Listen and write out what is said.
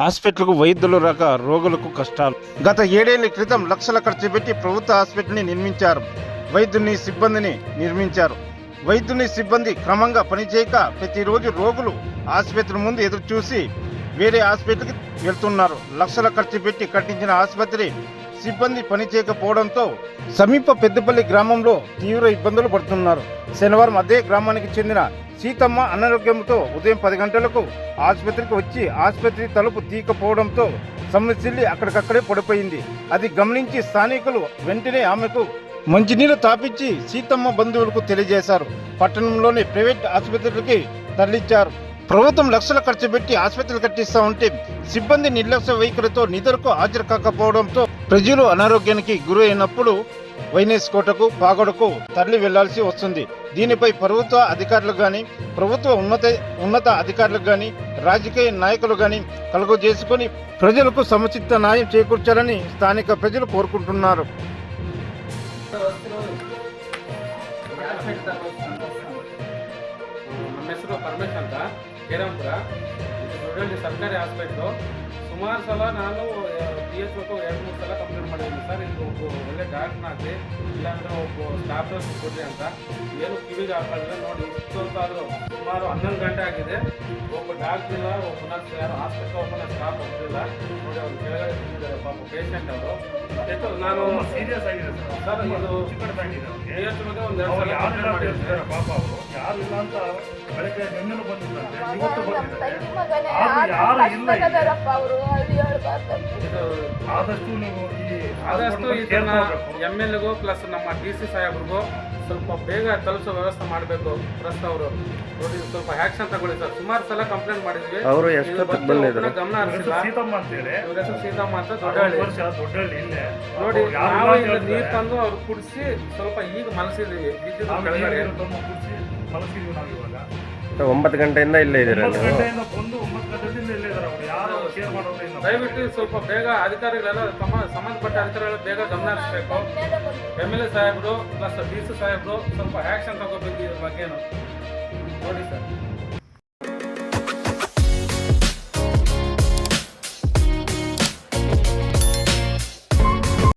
హాస్పిటల్కు వైద్యులు రాక రోగులకు కష్టాలు. గత ఏడేళ్ళ క్రితం లక్షల ఖర్చు పెట్టి ప్రభుత్వ హాస్పిటల్ని నిర్మించారు. వైద్యుని సిబ్బందిని నిర్మించారు. వైద్యుని సిబ్బంది క్రమంగా పనిచేయక ప్రతిరోజు రోగులు ఆసుపత్రి ముందు ఎదురు చూసి వేరే హాస్పిటల్కి వెళ్తున్నారు. లక్షల ఖర్చు పెట్టి కట్టించిన ఆసుపత్రి సిబ్బంది పనిచేయకపోవడంతో సమీప పెద్దపల్లి గ్రామంలో తీవ్ర ఇబ్బందులు పడుతున్నారు. శనివారం అదే గ్రామానికి చెందిన సీతమ్మ అనారోగ్యంతో ఉదయం పది గంటలకు ఆసుపత్రికి వచ్చి ఆసుపత్రి తలుపు తీయకపోవడంతో సమస్యల్లి అక్కడికక్కడే పడిపోయింది. అది గమనించి స్థానికులు వెంటనే ఆమెకు మంచినీళ్ళు తాపించి సీతమ్మ బంధువులకు తెలియజేశారు. పట్టణంలోని ప్రైవేట్ ఆసుపత్రులకి తరలించారు ప్రభుత్వం లక్షల ఖర్చు పెట్టి ఆసుపత్రులు కట్టిస్తా ఉంటే సిబ్బంది నిర్లక్ష్య వైఖరితో నిధులకు హాజరు కాకపోవడంతో ప్రజలు అనారోగ్యానికి గురి అయినప్పుడు వైనేస్ కోటకు పాగొడకు తరలి వెళ్లాల్సి వస్తుంది దీనిపై ప్రభుత్వ అధికారులు కానీ ప్రభుత్వ ఉన్నత ఉన్నత అధికారులకు కానీ రాజకీయ నాయకులు కానీ కలుగు చేసుకుని ప్రజలకు సముచిత న్యాయం చేకూర్చాలని స్థానిక ప్రజలు కోరుకుంటున్నారు ನಮ್ಮ ಹೆಸರು ಪರಮೇಶ್ ಅಂತ ಕೇರಂಪುರ ಇದು ನೋಡಲ್ಲಿ ಸರ್ಕಾರಿ ಹಾಸ್ಪಿಟ್ಲು ಸುಮಾರು ಸಲ ನಾನು ಪಿ ಎಚ್ ಒಟ್ಟು ಎರಡು ಮೂರು ಸಲ ನಾನು ಮಾಡಿದ್ದೀನಿ ಸರ್ ಇಲ್ಲಿ ಒಬ್ಬ ಒಳ್ಳೆ ಡಾಕ್ಟ್ರ್ ಹಾಕಿ ಇಲ್ಲಾಂದ್ರೆ ಒಬ್ಬ ಸ್ಟಾಫ್ ನರ್ಸ್ ಕೊಡ್ರಿ ಅಂತ ಏನು ಕಿವಿಗೆ ಹಾಕಿದ್ರೆ ನೋಡಿ ಇಷ್ಟೊಂದಾದರೂ ಸುಮಾರು ಹನ್ನೊಂದು ಗಂಟೆ ಆಗಿದೆ. ಒಬ್ಬ ಡಾಕ್ಟ್ರ್ ಇಲ್ಲ ಒಬ್ಬ ನರ್ಸ್ ಯಾರು ಹಾಸ್ಪಿಟ್ಲ್ ಒಬ್ಬನ ಸ್ಟಾಫ್ ಹೋಗ್ತಿಲ್ಲ ನೋಡಿ ಅವ್ರು ಕೆಳಗಡೆ ಕೂತಿದ್ದಾರೆ ಪಾಪ ಪೇಷಂಟ್ ಅವರು. ಎಷ್ಟು ನಾನು ಸೀರಿಯಸ್ ಆಗಿದೆ ಸರ್ ಸರ್ ಇದು ಬಗ್ಗೆ ಒಂದು ಎರಡು ಸಲ ಮಾಡಿದ್ದಾರೆ. ಪಾಪ ಅವರು? ಯಾರು ಇಲ್ಲ ಅಂತ ಬೆಳಗ್ಗೆ ನಿನ್ನೆನೂ ಬಂದಿದ್ದಂತೆ ಇವತ್ತು ಬಂದಿದ್ದಾರೆ. ಆದ್ರೂ ಯಾರು ಇಲ್ಲ ಇಲ್ಲಿ. ಆದಷ್ಟು ನೀವು ಈ ಆದಷ್ಟು ಇದನ್ನ. ಎಂ ಎಲ್ ಎಗೋ ಪ್ಲಸ್ ನಮ್ಮ ಡಿ ಸಿ ಸಾಹೇಬ್ರಿಗೂ ಸ್ವಲ್ಪ ಬೇಗ ತಲುಪಿಸೋ ವ್ಯವಸ್ಥೆ ಮಾಡಬೇಕು ಪ್ಲಸ್ ಅವರು. ನೋಡಿ ಸ್ವಲ್ಪ ಆಕ್ಷನ್ ತಗೊಳ್ಳಿ ಸರ್. ಸುಮಾರು ಸಲ ಕಂಪ್ಲೇಂಟ್ ಮಾಡಿದ್ವಿ. ಅವರು ಎಷ್ಟು ಎಷ್ಟೊತ್ತಿಗೆ ಬಂದಿದ್ರು ಗಮನ ಇವ್ರ ಹರಿಸಿಲ್ಲ. ಸೀತಮ್ಮ ಅಂತೇಳಿ ಇವ್ರ ಹೆಸರು ಸೀತಮ್ಮ ಅಂತ ದೊಡ್ಡಹಳ್ಳಿ. ವರ್ಷ ದೊಡ್ಡಹಳ್ಳಿ ಇಲ್ಲೇ. ನೋಡಿ ಯಾರು ನಾವು ಇಲ್ಲ ಇಲ್ಲಿ ನೀರು ತಂದು ಅವ್ರು ಕುಡಿಸಿ ಸ್ವಲ್ಪ ಈಗ ಮನಸ್ಸಿದ್ದೀವಿ ಬಿದ್ದಿದ್ದು ಕೆಳಗಡೆ. ತಂದು ಮಲಗಿದೀವಿ ನಾವು ಇವಾಗ. ಒಂಬತ್ತು ಗಂಟೆಯಿಂದ ಇಲ್ಲೇ ಇದ್ದೀರಾ ಒಂಬತ್ತು ನೀವು? ಗಂಟೆಯಿಂದ ಬಂದು ಒಂಬತ್ತು ಗಂಟೆದಿಂದ ಇಲ್ಲೇ ಇದ್ದಾರೆ ಅವ್ರು. ಯಾರು ಕೇರ್ ಮಾಡೋರು ಇಲ್ಲ. ದಯವಿಟ್ಟು ಸ್ವಲ್ಪ ಬೇಗ ಅಧಿಕಾರಿಗಳೆಲ್ಲ ತಮ್ಮ ಸಂಬಂಧಪಟ್ಟ ಅಧಿಕಾರಿಗಳು ಬೇಗ ಗಮನ ಹರಿಸಬೇಕು. ಎಂ ಎಲ್ ಎ ಸಾಹೇಬರು ಪ್ಲಸ್ ಡಿ ಸಿ ಸಾಹೇಬರು ಸ್ವಲ್ಪ ಆ್ಯಕ್ಷನ್ ತಗೋಬೇಕು ಇದ್ರ ಬಗ್ಗೆನು ನೋಡಿ ಸರ್.